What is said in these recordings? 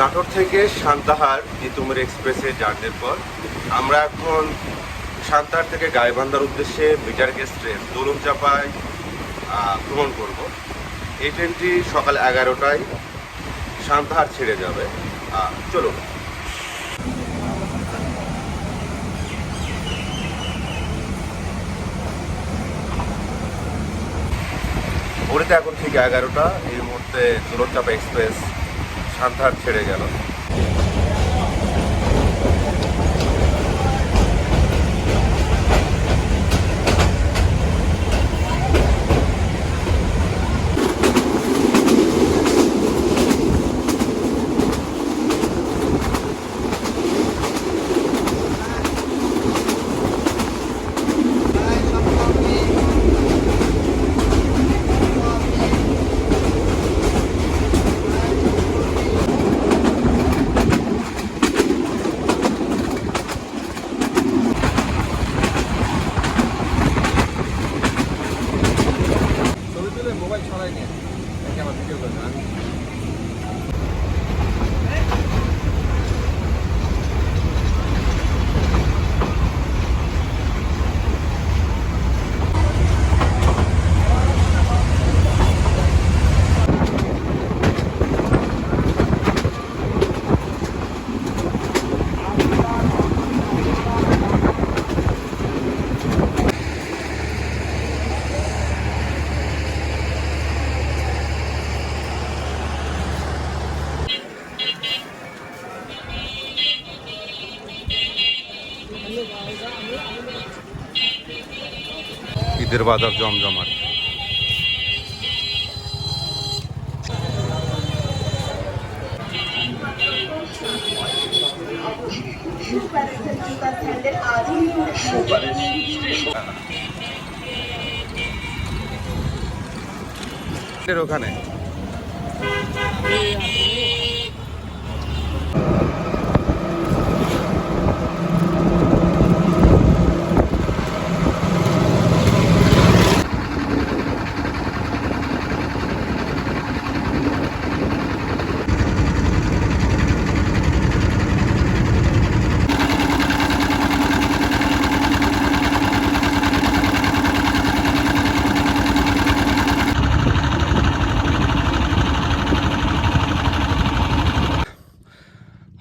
নাটোর থেকে সান্তাহার নিতুমের এক্সপ্রেসে জার্নির পর আমরা এখন সান্তাহার থেকে গাইবান্ধার উদ্দেশ্যে মিটার গেজ ট্রেন দোলন চাপায় ভ্রমণ করব। এই ট্রেনটি সকাল এগারোটায় সান্তাহার ছেড়ে যাবে। চলুন। ঘড়িতে এখন ঠিক এগারোটা। এই মুহূর্তে দোলন এক্সপ্রেস সান্থার ছেড়ে গেল। ঈদের বাজার জমজমাট। ওখানে?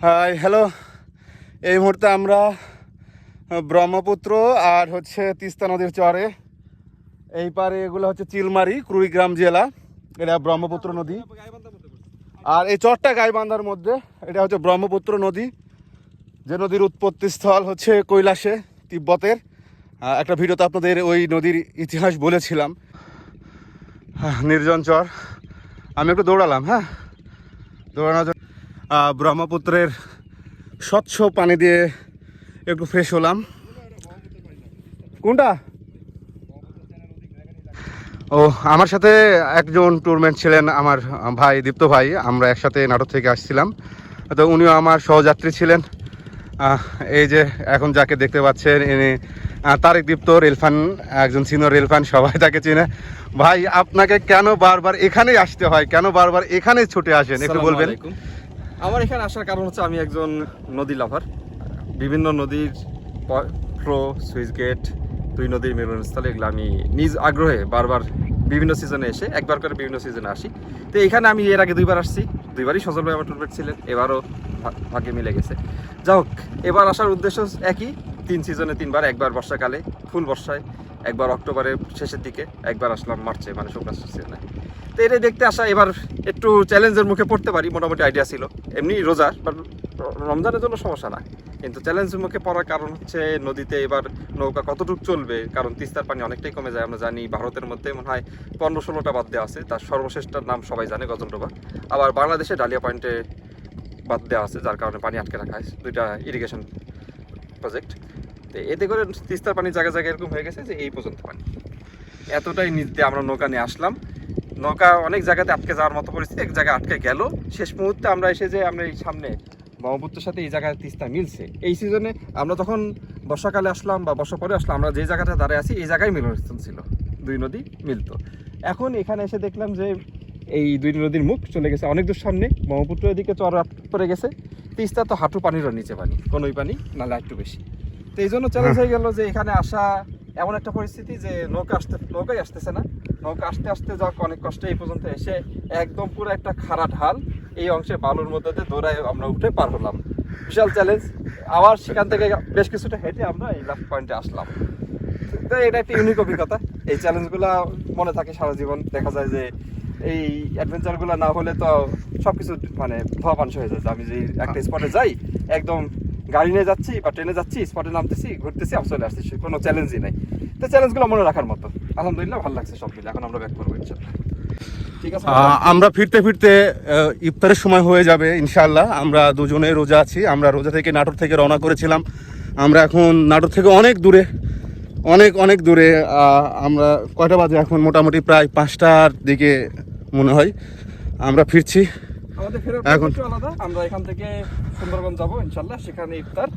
হাই হ্যালো এই মুহূর্তে আমরা ব্রহ্মপুত্র আর হচ্ছে তিস্তা নদীর চরে। এই পারে এগুলো হচ্ছে চিলমারি, কুড়িগ্রাম জেলা। এটা ব্রহ্মপুত্র নদী। আর এই চরটা গাইবান্ধার মধ্যে, এটা হচ্ছে ব্রহ্মপুত্র নদী। যে নদীর উৎপত্তি স্থল হচ্ছে কৈলাসে, তিব্বতের। একটা ভিডিওতে আপনাদের ওই নদীর ইতিহাস বলেছিলাম। নির্জন চর। আমি একটু দৌড়ালাম হ্যাঁ? দৌড়ানোর জন্য ব্রহ্মপুত্রের স্বচ্ছ পানি দিয়ে একটু ফ্রেশ হলাম। কোনটা? ও, আমার সাথে একজন টুরমেন্ট ছিলেন আমার ভাই, দীপ্ত ভাই। আমরা একসাথে নাটক থেকে আসছিলাম। তো উনিও আমার সহযাত্রী ছিলেন। এই যে এখন যাকে দেখতে পাচ্ছেন, ইনি তারেক দীপ্ত রেলফান, একজন সিনিয়র রেলফান, সবাই তাকে চিনে। ভাই, আপনাকে কেন বারবার এখানেই আসতে হয়? কেন বারবার এখানেই ছুটে আসেন? একটু বলবেন। আমার এখানে আসার কারণ হচ্ছে আমি একজন নদী লাভার। বিভিন্ন নদীর ফ্লো সুইচ গেট দুই নদীর মিলনস্থল, এগুলো আমি নিজ আগ্রহে বারবার বিভিন্ন সিজনে এসে একবার করে বিভিন্ন সিজনে আসি। তো এখানে আমি এর আগে দুইবার আসছি। দুইবারই সজল ভাই আমার টুরপেট ছিলেন, এবারও ভাগ্যে মিলে গেছে। যাই হোক, এবার আসার উদ্দেশ্য একই। তিন সিজনে তিনবার, একবার বর্ষাকালে, ফুল বর্ষায়, একবার অক্টোবরের শেষের দিকে, একবার আসলাম মার্চে মানে শুকনা সিজনে তো এটাই দেখতে আসা, এবার একটু চ্যালেঞ্জের মুখে পড়তে পারি, মোটামুটি আইডিয়া ছিল। এমনি রোজার বাট রমজানের জন্য সমস্যা না কিন্তু চ্যালেঞ্জের মুখে পড়ার কারণ হচ্ছে নদীতে এবার নৌকা কতটুকু চলবে, কারণ তিস্তার পানি অনেকটাই কমে যায়, আমরা জানি ভারতের মধ্যে মনে হয় পনেরো ষোলোটা বাদ দেওয়া আছে, তার সর্বশেষটার নাম সবাই জানে গজলডোবা আবার বাংলাদেশে ডালিয়া পয়েন্টে বাদ দেওয়া আছে, যার কারণে পানি আটকে রাখা হয় দুইটা ইরিগেশন প্রজেক্ট তো এতে করে তিস্তার পানি জায়গায় জায়গায় এরকম হয়ে গেছে যে এই পর্যন্ত পানি। এতটাই নিতে আমরা নৌকা নিয়ে আসলাম। নৌকা অনেক জায়গাতে আটকে যাওয়ার মতো পরিস্থিতি এক জায়গায় আটকে গেল। শেষ মুহূর্তে আমরা এসে যে আমরা এই সামনে ব্রহ্মপুত্রের সাথে এই জায়গায় তিস্তা মিলছে। এই সিজনে আমরা যখন বর্ষাকালে আসলাম বা বর্ষা পরে আসলাম আমরা যে জায়গাটা দাঁড়িয়ে আছি এই জায়গায় মিলনস্থান ছিল। দুই নদী মিলতো। এখন এখানে এসে দেখলাম যে এই দুই নদীর মুখ চলে গেছে অনেক দূর সামনে। ব্রহ্মপুত্র এদিকে চর পড়ে গেছে। তিস্তা তো হাঁটু পানিরও নিচে পানি কোনোই পানি নাহলে একটু বেশি। তো এই জন্য চ্যালেঞ্জ হয়ে গেল যে এখানে আসা এমন একটা পরিস্থিতি যে নৌকা আসতে নৌকাই আসতেছে না। নৌকা আসতে আসতে যাক অনেক কষ্টে এই পর্যন্ত এসে একদম পুরো একটা খাড়া ঢাল এই অংশে বালুর মধ্যে দিয়ে দৌড়ায় আমরা উঠে পার হলাম। বিশাল চ্যালেঞ্জ আবার সেখান থেকে বেশ কিছুটা হেঁটে আমরা এই লাস্ট পয়েন্টে আসলাম। তো এটা একটা ইউনিক অভিজ্ঞতা। এই চ্যালেঞ্জগুলো মনে থাকে সারা জীবন। দেখা যায় যে এই অ্যাডভেঞ্চারগুলো না হলে তো সবকিছু মানে ধোয়া হয়ে যায়। আমি যে একটা স্পটে যাই, একদম গাড়ি নিয়ে যাচ্ছি বা ট্রেনে যাচ্ছি স্পটে নামতেছি, ঘুরতেছি, আবার চলে আসতেছি। কোনো চ্যালেঞ্জই নাই। তো চ্যালেঞ্জগুলো মনে রাখার মতো। আলহামদুলিল্লাহ ভালো লাগছে সব মিলে। এখন আমরা ব্যাক করব ইনশাল্লাহ ঠিক আছে আমরা ফিরতে ফিরতে ইফতারের সময় হয়ে যাবে ইনশাল্লাহ আমরা দুজনে রোজা আছি আমরা রোজা থেকে নাটোর থেকে রওনা করেছিলাম। আমরা এখন নাটোর থেকে অনেক দূরে অনেক অনেক দূরে আমরা কয়টা বাজে এখন? মোটামুটি প্রায় পাঁচটার দিকে মনে হয়। আমরা ফিরছি। এখন- আলাদা। আমরা এখান থেকে সুন্দরগঞ্জ যাব ইনশাল্লাহ সেখানে ইফতার।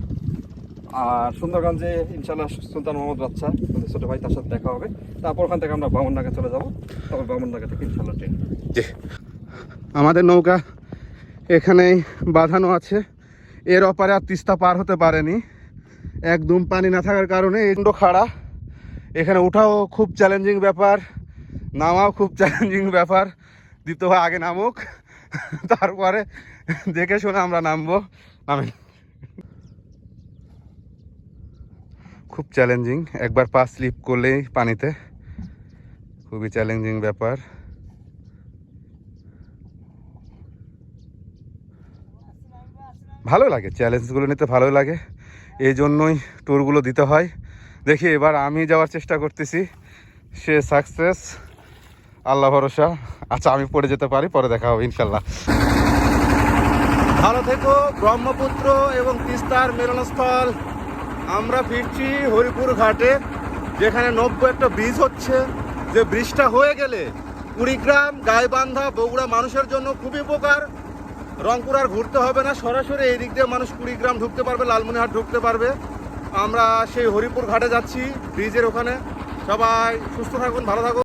আর সুন্দরগঞ্জে ইনশাল্লাহ সুলতান মোহাম্মদ বাচ্চা ছোট ভাই, তার সাথে দেখা হবে। তারপর ওখান থেকে আমরা বামনডাঙ্গা চলে যাব। তারপর বামনডাঙ্গা থেকে ইনশাল্লাহ ট্রেন। জি। আমাদের নৌকা এখানেই বাঁধানো আছে। এর অপারে আর তিস্তা পার হতে পারেনি। একদম পানি না থাকার কারণে কুণ্ড খাড়া। এখানে ওঠাও খুব চ্যালেঞ্জিং ব্যাপার, নামাও খুব চ্যালেঞ্জিং ব্যাপার। দ্বিতীয় আগে নামুক, তারপরে দেখে শুনে আমরা নামবো। নামেন। খুব চ্যালেঞ্জিং একবার পা স্লিপ করলেই পানিতে। খুবই চ্যালেঞ্জিং ব্যাপার। ভালো লাগে চ্যালেঞ্জগুলো নিতে ভালো লাগে। এই জন্যই ট্যুরগুলো দিতে হয়। দেখি, এবার আমি যাওয়ার চেষ্টা করতেছি। সে সাকসেস আল্লাহ ভরসা। আচ্ছা আমি পড়ে যেতে পারি, পরে দেখা হবে ইনশাল্লাহ ভালো থেকো, ব্রহ্মপুত্র এবং তিস্তার মিলনস্থল। আমরা ফিরছি হরিপুর ঘাটে, যেখানে নব্য একটা ব্রিজ হচ্ছে। যে ব্রিজটা হয়ে গেলে কুড়িগ্রাম, গাইবান্ধা, বগুড়া মানুষের জন্য খুবই উপকার। রংপুর আর ঘুরতে হবে না, সরাসরি এই দিক দিয়ে মানুষ কুড়িগ্রাম ঢুকতে পারবে লালমনিহাট ঢুকতে পারবে। আমরা সেই হরিপুর ঘাটে যাচ্ছি, ব্রিজের ওখানে। সবাই সুস্থ থাকুন, ভালো থাকুন।